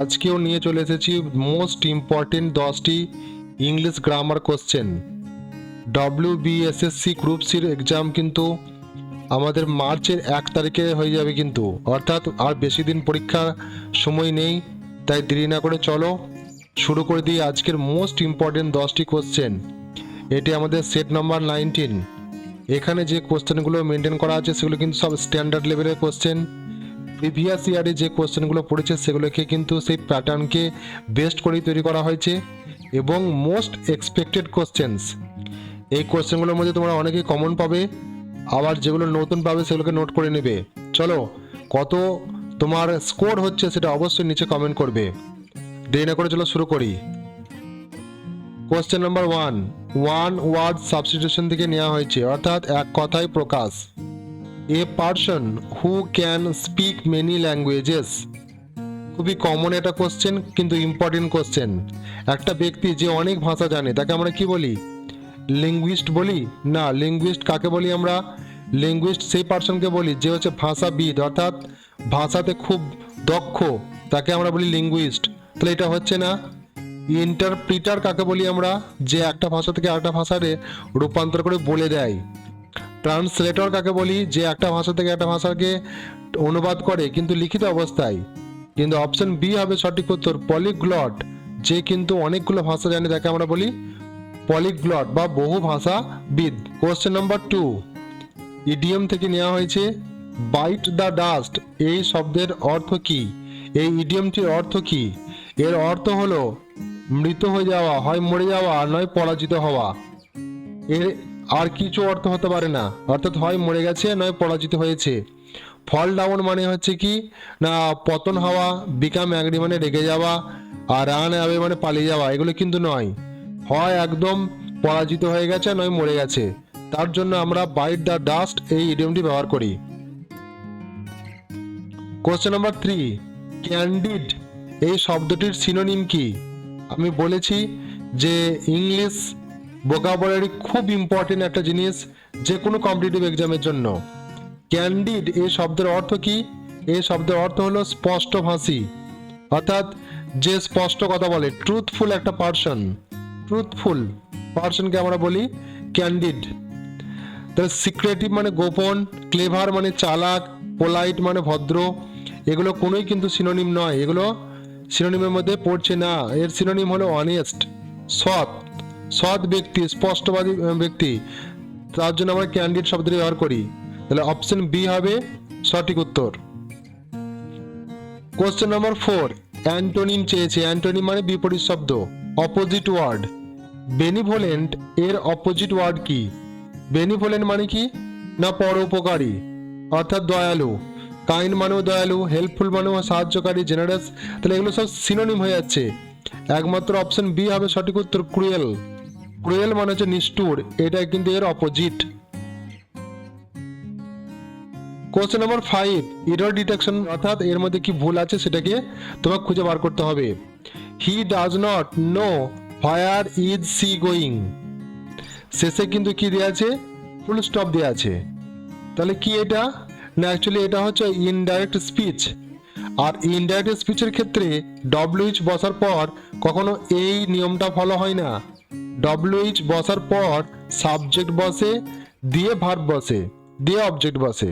আজকেও নিয়ে চলে এসেছি মোস্ট ইম্পর্টেন্ট দশটি English grammar question W BSSC group সির এক্সাম কিন্তু আমাদের মার্চের এক তারিখে হয়ে যাবে কিন্তু। অর্থাৎ আর বেশি দিন পরীক্ষার সময় নেই, তাই দেরি না করে চলো শুরু করে দিই আজকের মোস্ট ইম্পর্টেন্ট দশটি কোশ্চেন এটি আমাদের সেট নাম্বার নাইনটিন এখানে যে কোশ্চেনগুলো মেনটেন করা আছে সেগুলো কিন্তু সব স্ট্যান্ডার্ড লেভেলের কোশ্চেন প্রিভিয়াস ইয়ারে যে কোশ্চেনগুলো পড়েছে সেগুলোকে কিন্তু সেই প্যাটার্নকে বেস্ট করেই তৈরি করা হয়েছে এবং মোস্ট এক্সপেক্টেড কোশ্চেন্স এই কোশ্চেনগুলোর মধ্যে তোমরা অনেকেই কমন পাবে, আবার যেগুলো নতুন পাবে সেগুলোকে নোট করে নেবে। চলো, কত তোমার স্কোর হচ্ছে সেটা অবশ্যই নিচে কমেন্ট করবে। দেরি না করে চলো শুরু করি। Question number one one word substitution থেকে নেওয়া হয়েছে, অর্থাৎ এক কথায় প্রকাশ। A person who can speak many languages. খুবই কমন একটা কোশ্চেন কিন্তু ইম্পর্টেন্ট কোশ্চেন একটা ব্যক্তি যে অনেক ভাষা জানে, তাকে আমরা কি বলি? লিঙ্গুইস্ট বলি? না লিঙ্গুইস্ট কাকে বলি আমরা? লিঙ্গুইস্ট সেই পার্সনকে বলি যে হচ্ছে ভাষাবিদ, অর্থাৎ ভাষাতে খুব দক্ষ, তাকে আমরা বলি লিঙ্গুইস্ট তাহলে এটা হচ্ছে না? ইন্টারপ্রিটার কাকে বলি আমরা? যে একটা ভাষা থেকে আরেকটা ভাষারে রূপান্তর করে বলে দেয়। ট্রান্সলেটর কাকে বলি, যে একটা ভাষা থেকে একটা ভাষাকে অনুবাদ করে, কিন্তু লিখিত অবস্থায়। কিন্তু অপশন বি হবে সঠিক উত্তর পলিগ্লট যে কিন্তু অনেকগুলো ভাষা জানে তাকে আমরা বলি পলিগ্লট বা বহু ভাষাবিদ। কোশ্চেন নম্বর টু ইডিএম থেকে নেওয়া হয়েছে বাইট দ্য ডাস্ট এই শব্দের অর্থ কি? এই ইডিএমটির অর্থ কি? এর অর্থ হলো, মৃত হয়ে যাওয়া, হয় মরে যাওয়া নয় পরাজিত হওয়া। এর আর কিছু অর্থ হতে পারে না। অর্থাৎ হয় মরে গেছে, নয় পরাজিত হয়েছে। ফল ডাউন মানে হচ্ছে কি? না, পতন হওয়া বিকাম অ্যাংরি মানে রেগে যাওয়া, আর রান অ্যাবে মানে পালিয়ে যাওয়া, এগুলো কিন্তু নয়। হয় একদম পরাজিত হয়ে গেছে, নয় মরে গেছে। তার জন্য আমরা বাইট দ্য ডাস্ট এই ইডিয়মটি ব্যবহার করি। কোশ্চেন নাম্বার থ্রি ক্যান্ডিড এই শব্দটির সিনোনিম কি? আমি বলেছি যে ইংলিশ ভোকাবুলারি খুব ইম্পর্টেন্ট একটা জিনিস যে কোনো কম্পিটিটিভ এক্সামের জন্য। ক্যান্ডিড এ শব্দের অর্থ কি? এ শব্দের অর্থ হলো স্পষ্টভাষী অর্থাৎ যে স্পষ্ট কথা বলে ট্রুথফুল একটা পার্সন ট্রুথফুল পার্সনকে আমরা বলি ক্যান্ডিড তাহলে সিক্রেটিভ মানে গোপন ক্লেভার মানে চালাক পোলাইট মানে ভদ্র। এগুলো কোনোই কিন্তু সিনোনিম নয়। এগুলো সিনোনিমের মধ্যে পড়ছে না। এর সিনোনিম হলো অনেস্ট সৎ। সৎ ব্যক্তি, স্পষ্টবাদী ব্যক্তি, তার জন্য আমরা ক্যান্ডিড শব্দটি ব্যবহার করি। তাহলে অপশন বি হবে সঠিক উত্তর। কোশ্চেন নাম্বার ফোর অ্যান্টোনিম চেয়েছে। অ্যান্টোনিম মানে বিপরীত শব্দ অপোজিট ওয়ার্ড বেনিভোলেন্ট এর অপোজিট ওয়ার্ড কি? বেনিভোলেন্ট মানে কি? না পরোপকারী, অর্থাৎ দয়ালু। কাইন্ড মানেও দয়ালু হেল্পফুল মানেও সাহায্যকারী জেনারেস তাহলে এগুলো সব সিনোনিম হয়ে যাচ্ছে। একমাত্র অপশন বি হবে সঠিক উত্তর ক্রুয়েল ক্রুয়েল মানে হচ্ছে নিষ্ঠুর এটা কিন্তু এর opposite question number five error detection অর্থাৎ এর মধ্যে কি ভুল আছে সেটাকে তোমাকে খুঁজে বার করতে হবে। He does not know where is she going শেষে কিন্তু কি দেওয়া আছে? ফুল স্টপ দেওয়া আছে। তাহলে কি এটা? না অ্যাকচুয়ালি এটা হচ্ছে ইনডাইরেক্ট স্পিচ আর ইনডাইরেক্ট স্পিচের ক্ষেত্রে ডব্লিউইচ বসার পর কখনো এই নিয়মটা ফলো হয় না। ডব্লিউইচ বসার পর সাবজেক্ট বসে, দিয়ে ভার্ব বসে, দিয়ে অবজেক্ট বসে।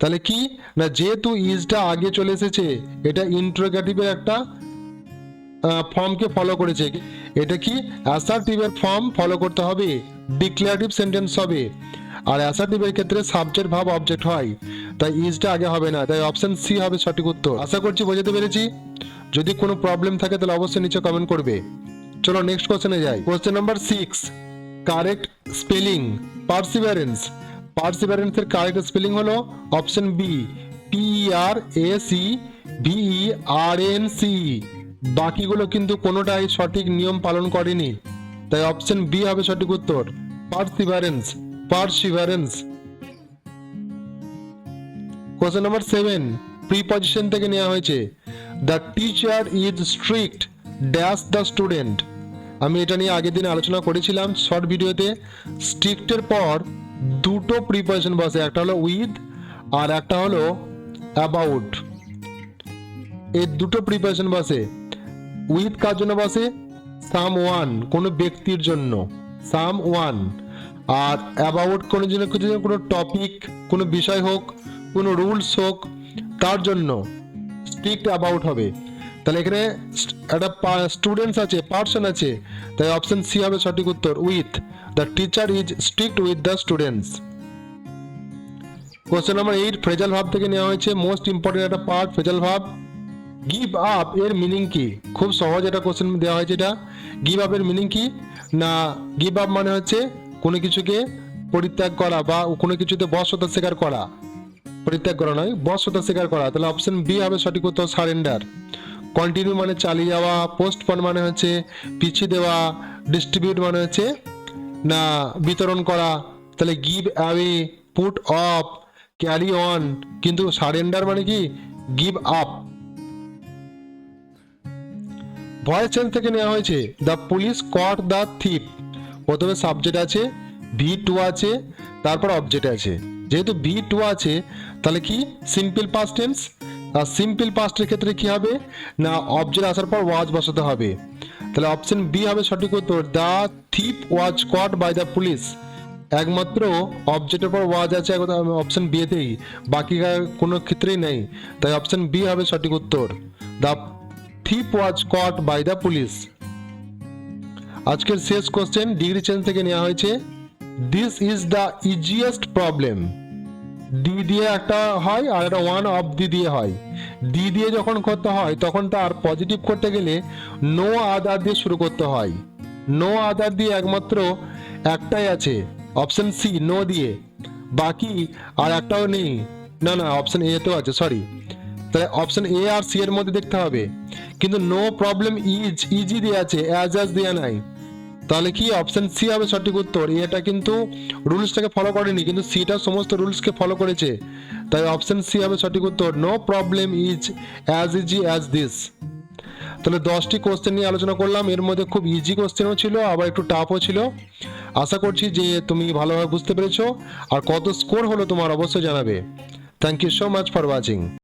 তাহলে কি? না, যেহেতু ইজটা আগে চলে এসেছে, এটা ইন্ট্রোগেটিভের একটা ফর্মকে ফলো করেছে। এটা কি? অ্যাসার্টিভের ফর্ম ফলো করতে হবে ডিক্লারেটিভ সেন্টেন্স হবে। আর অ্যাসার্টিভের ক্ষেত্রে সাবজেক্ট ভাব অবজেক্ট হয়। তাই ইজটা আগে হবে না, তাই অপশন সি হবে সঠিক উত্তর। আশা করছি বোঝাতে পেরেছি? যদি কোনো প্রবলেম থাকে তাহলে অবশ্যই নিচে কমেন্ট করবে। চলো নেক্সট কোশ্চেনে যাই। Question number six correct spelling perseverance পার্সিভারেন্সের correct spelling হলো option B P R A C V E R N C বাকিগুলো কিন্তু কোনোটাই সঠিক নিয়ম পালন করেনি। তাই অপশন বি হবে সঠিক উত্তর। Perseverance perseverance question number seven preposition থেকে নেওয়া হয়েছে। The teacher is strict dash the student আমি এটা নিয়ে আগের দিন আলোচনা করেছিলাম শর্ট ভিডিওতে স্ট্রিক্টের পর দুটো প্রিপারেশন বসে, একটা হলো উইথ আর একটা হলো অ্যাবাউট এই দুটো প্রিপারেশন বসে। উইথ কার জন্য বসে? সাম ওয়ান কোনো ব্যক্তির জন্য। সাম ওয়ান আর অ্যাবাউট কোনো জন্য কিছু কোনো টপিক কোনো বিষয় হোক, কোনো রুলস হোক, তার জন্য। স্ট্রিক্ট অ্যাবাউট হবে। তাহলে এখানে একটা স্টুডেন্টস আছে পার্সন আছে। তাই অপশন সি হবে সঠিক উত্তর with the teacher is strict with the students question number eight phrasal verb থেকে নেওয়া হয়েছে। মোস্ট ইম্পর্টেন্ট একটা part phrasal verb. Give up এর মিনিং কি? খুব সহজ একটা কোশ্চেন দেওয়া হয়েছে এটা। গিভ আপ এর মিনিং কি? না গিভ আপ মানে হচ্ছে কোনো কিছুকে পরিত্যাগ করা বা কোনো কিছুতে বশতা স্বীকার করা। পরিত্যাগ করা নয়, বশতা স্বীকার করা। তাহলে অপশন বি হবে সঠিক উত্তর সারেন্ডার কন্টিনিউ মানে চালিয়ে যাওয়া পোস্টপন মানে হচ্ছে পিছিয়ে দেওয়া ডিস্ট্রিবিউট মানে হচ্ছে না বিতরণ করা, তাহলে give away put off carry on কিন্তু সারেন্ডার মানে কি? গিভ আপ ভয়েস চেঞ্জ থেকে নেওয়া হয়েছে the police caught the thief প্রথমে সাবজেক্ট আছে ভি টু আছে, তারপর অবজেক্ট আছে। যেহেতু ভি টু আছে, তাহলে কি? সিম্পল পাস্ট টেন্স সিম্পল পাস্টের ক্ষেত্রে কি হবে? না অবজেক্ট আসার পর ওয়াজ বসাতে হবে। তাহলে অপশন বি হবে সঠিক উত্তর the thief was caught by the police একমাত্র অবজেক্টের পর ওয়াজ আছে অপশন বিয়েতেই বাকি কোনো ক্ষেত্রেই নেই। তাই অপশন বি হবে সঠিক উত্তর the thief was caught by the police আজকের শেষ কোশ্চেন ডিগ্রি চেঞ্জ থেকে নেওয়া হয়েছে। This is the easiest problem D দিয়ে একটা হয় আর একটা ওয়ান অফ দি দিয়ে হয়। ডি দিয়ে যখন করতে হয়, তখন তার পজিটিভ করতে গেলে নো আদার দিয়ে শুরু করতে হয়। নো আদার দিয়ে একমাত্র একটাই আছে অপশন সি নো দিয়ে। বাকি আর একটাও নেই। না না অপশন এ তেও আছে সরি তাহলে অপশন এ আর সি এর মধ্যে দেখতে হবে। কিন্তু নো প্রবলেম ইজ ইজি দিয়ে আছে অ্যাজ অ্যাজ দেওয়া নাই। তাহলে কি অপশন সি হবে সঠিক উত্তর? এটা কিন্তু রুলসটাকে ফলো করেনি, কিন্তু সিটা সমস্ত রুলসকে ফলো করেছে। তাই অপশন সি হবে সঠিক উত্তর। No problem is as easy as this তাহলে দশটি কোশ্চেন নিয়ে আলোচনা করলাম। এর মধ্যে খুব ইজি কোশ্চেনও ছিল, আবার একটু টাফও ছিল। আশা করছি যে তুমি ভালোভাবে বুঝতে পেরেছ। আর কত স্কোর হলো তোমার অবশ্যই জানাবে। Thank you so much for watching